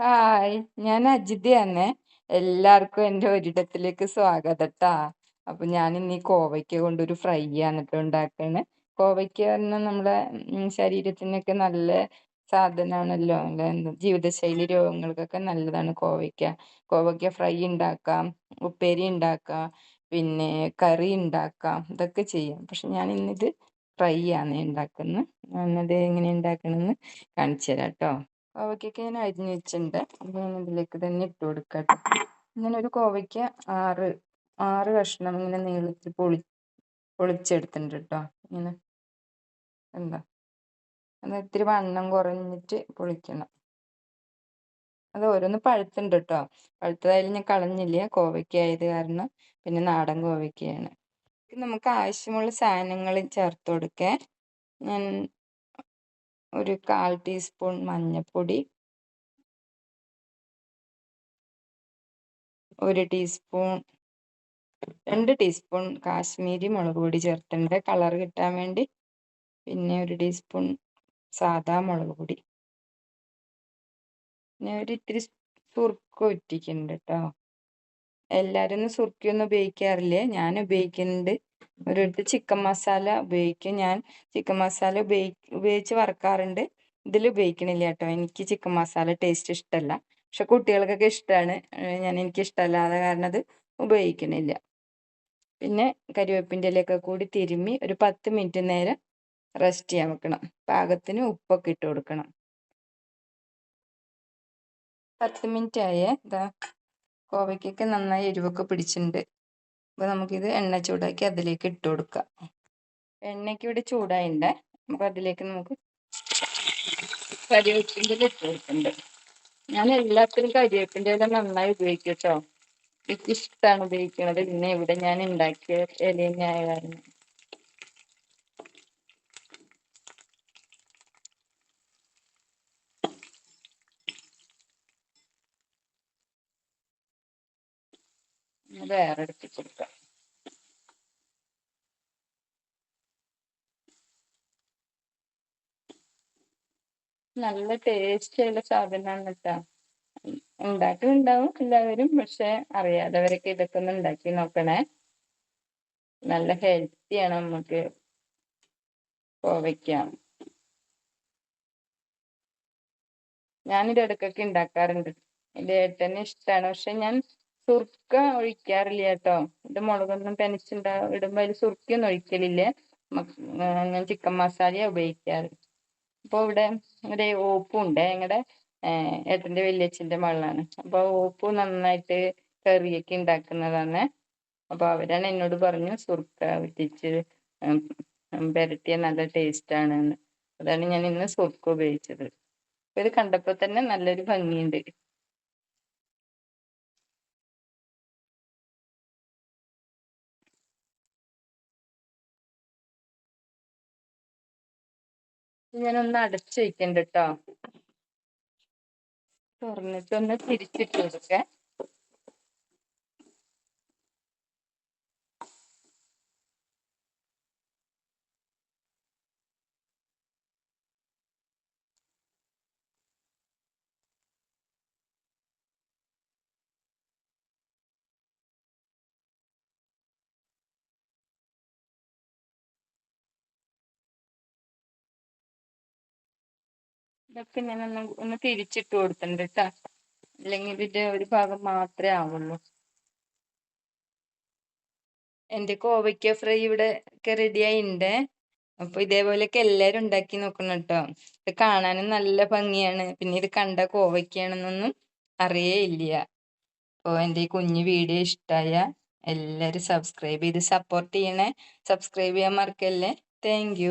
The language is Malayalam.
ഹായ് ഞാൻ അജിതയാണേ എല്ലാവർക്കും എന്റെ ഒരിടത്തിലേക്ക് സ്വാഗതം ട്ടാ അപ്പൊ ഞാൻ ഇന്ന് ഈ കോവയ്ക്ക കൊണ്ടൊരു ഫ്രൈ ആണ് ഉണ്ടാക്കണേ. കോവയ്ക്ക പറഞ്ഞാൽ നമ്മുടെ ശരീരത്തിനൊക്കെ നല്ല നമ്മുടെ എന്താ ജീവിതശൈലി രോഗങ്ങൾക്കൊക്കെ നല്ലതാണ് കോവയ്ക്ക. കോവയ്ക്ക ഫ്രൈ ഉണ്ടാക്കാം ഉപ്പേരി ഉണ്ടാക്കാം പിന്നെ കറി ഉണ്ടാക്കാം ഇതൊക്കെ ചെയ്യാം. പക്ഷെ ഞാൻ ഇന്നിത് ഫ്രൈ ആണ് ഉണ്ടാക്കുന്നത്. ഞാനത് എങ്ങനെ ഉണ്ടാക്കണമെന്ന് കാണിച്ചു തരാം ട്ടോ. കോവയ്ക്കൊക്കെ ഞാൻ അരിഞ്ഞ് വെച്ചിട്ടുണ്ട്. അത് ഞാൻ ഇതിലേക്ക് തന്നെ ഇട്ട് കൊടുക്കാം. ഇങ്ങനെ ഒരു കോവയ്ക്ക് ആറ് ആറ് കഷ്ണം ഇങ്ങനെ നീളത്തിൽ പൊളി പൊളിച്ചെടുത്തിട്ടുണ്ട് കേട്ടോ ഇങ്ങനെ എന്താ? അത് ഇത്തിരി വണ്ണം കുറഞ്ഞിട്ട് പൊളിക്കണം. അത് ഓരോന്ന് പഴുത്തുണ്ട് കേട്ടോ പഴുത്തതായാലും ഞാൻ കളഞ്ഞില്ല. കോവയ്ക്ക ആയത് കാരണം പിന്നെ നാടൻ കോവയ്ക്കയാണ്. നമുക്ക് ആവശ്യമുള്ള സാധനങ്ങൾ ചേർത്ത് കൊടുക്കേ ഞാൻ ഒരു കാൽ ടീസ്പൂൺ മഞ്ഞൾപ്പൊടി ഒരു ടീസ്പൂൺ രണ്ട് ടീസ്പൂൺ കാശ്മീരി മുളക് പൊടി ചേർത്തിട്ടുണ്ട്. കളർ കിട്ടാൻ വേണ്ടി. പിന്നെ ഒരു ടീസ്പൂൺ സാധാ മുളക് പൊടി. പിന്നെ ഒരു ഇത്തിരി സുർക്ക ഉറ്റിക്കുന്നുണ്ട് കേട്ടോ എല്ലാവരും ഒന്നും സുർക്കയൊന്നും ഉപയോഗിക്കാറില്ല? ഞാൻ ഉപയോഗിക്കുന്നുണ്ട്. ഓരോരുത്തർ ചിക്കൻ മസാല ഉപയോഗിക്കും. ഞാൻ ചിക്കൻ മസാല ഉപയോഗി ഉപയോഗിച്ച് വറക്കാറുണ്ട്. ഇതിൽ ഉപയോഗിക്കണില്ല കേട്ടോ. എനിക്ക് ചിക്കൻ മസാല ടേസ്റ്റ് ഇഷ്ടമല്ല പക്ഷെ കുട്ടികൾക്കൊക്കെ ഇഷ്ടമാണ് ഞാൻ എനിക്ക് ഇഷ്ടമല്ലാതെ കാരണം അത് ഉപയോഗിക്കണില്ല. പിന്നെ കരിവേപ്പിന്റെ ഇലയൊക്കെ കൂടി തിരുമ്മി ഒരു പത്ത് മിനിറ്റ് നേരം റെസ്റ്റ് ചെയ്യാൻ വെക്കണം. പാകത്തിന് ഉപ്പൊക്കെ ഇട്ട് കൊടുക്കണം. പത്ത് മിനിറ്റ് ആയേ ഇതാ കോവയ്ക്കൊക്കെ നന്നായി എരിവൊക്കെ പിടിച്ചിട്ടുണ്ട്. അപ്പോൾ നമുക്കിത് എണ്ണ ചൂടാക്കി അതിലേക്ക് ഇട്ട് കൊടുക്കാം. എണ്ണയ്ക്ക് ഇവിടെ ചൂടായിട്ടുണ്ട് അപ്പോൾ അതിലേക്ക് നമുക്ക് കരിവേപ്പിന്റെ ഇട്ട് കൊടുക്കുന്നുണ്ട് ഞാൻ എല്ലാത്തിനും കരിവേപ്പിന്റെ ഇല നന്നായി ഉപയോഗിക്കും കേട്ടോ എനിക്ക് ഇഷ്ടാണ് ഉപയോഗിക്കുന്നത് പിന്നെ ഇവിടെ ഞാൻ ഉണ്ടാക്കിയ ഇലയും തന്നെയായ കാരണം വേറെ എടുത്ത് കൊടുക്കാം നല്ല ടേസ്റ്റുള്ള സാധനമാണ് കേട്ടോ. ഉണ്ടാക്കുന്നുണ്ടാവും എല്ലാവരും പക്ഷെ അറിയാത്തവരൊക്കെ ഇതൊക്കെ ഒന്ന് ഉണ്ടാക്കി നോക്കണേ. നല്ല ഹെൽത്തിയാണ് നമുക്ക് കോവയ്ക്ക. ഞാനിത് ഇടയ്ക്കൊക്കെ ഉണ്ടാക്കാറുണ്ട്. എന്റെ ഏട്ടന് ഇഷ്ടമാണ് പക്ഷെ ഞാൻ സുർക്ക ഒഴിക്കാറില്ല കേട്ടോ. ഇത് മുളകൊന്നും പെനച്ചുണ്ടാ ഇടുമ്പോൾ അതിൽ സുർക്കയൊന്നും ഒഴിക്കലില്ല. ഞാൻ ചിക്കൻ മസാല ഉപയോഗിക്കാറ്. അപ്പോൾ ഇവിടെ ഒരു ഓപ്പും ഉണ്ട് ഞങ്ങളുടെ ഏട്ടന്റെ വല്യച്ഛന്റെ മകളാണ്. അപ്പോൾ ഓപ്പു നന്നായിട്ട് കറിയൊക്കെ ഉണ്ടാക്കുന്നതാണ് അപ്പോൾ അവരാണ് എന്നോട് പറഞ്ഞു സുർക്ക ഉറ്റിച്ച് പുരട്ടിയ നല്ല ടേസ്റ്റ് ആണ് അതാണ് ഞാൻ ഇന്ന് സുർക്ക ഉപയോഗിച്ചത്. അപ്പൊ ഇത് കണ്ടപ്പോൾ തന്നെ നല്ലൊരു ഭംഗിയുണ്ട്. ഞാനൊന്ന് അടച്ചു വയ്ക്കണ്ട കേട്ടോ തുറന്നിട്ടൊന്ന് തിരിച്ചിട്ട് കൊടുക്കേ ഇതൊക്കെ ഞാൻ ഒന്ന് ഒന്ന് തിരിച്ചിട്ട് കൊടുത്തിട്ടുണ്ട് കേട്ടോ അല്ലെങ്കിൽ ഇതിന്റെ ഒരു ഭാഗം മാത്രമേ ആവുള്ളൂ. എന്റെ കോവയ്ക്ക ഫ്രൈ ഇവിടെ ഒക്കെ റെഡിയായിണ്ട് അപ്പൊ ഇതേപോലെയൊക്കെ എല്ലാവരും ഉണ്ടാക്കി നോക്കണം കേട്ടോ ഇത് കാണാനും നല്ല ഭംഗിയാണ്. പിന്നെ ഇത് കണ്ട കോവയ്ക്കാണെന്നൊന്നും അറിയേ ഇല്ല അപ്പോൾ എന്റെ ഈ കുഞ്ഞു വീഡിയോ ഇഷ്ടമായ എല്ലാരും സബ്സ്ക്രൈബ് ചെയ്ത് സപ്പോർട്ട് ചെയ്യണേ. സബ്സ്ക്രൈബ് ചെയ്യാൻ മറക്കല്ലേ? താങ്ക്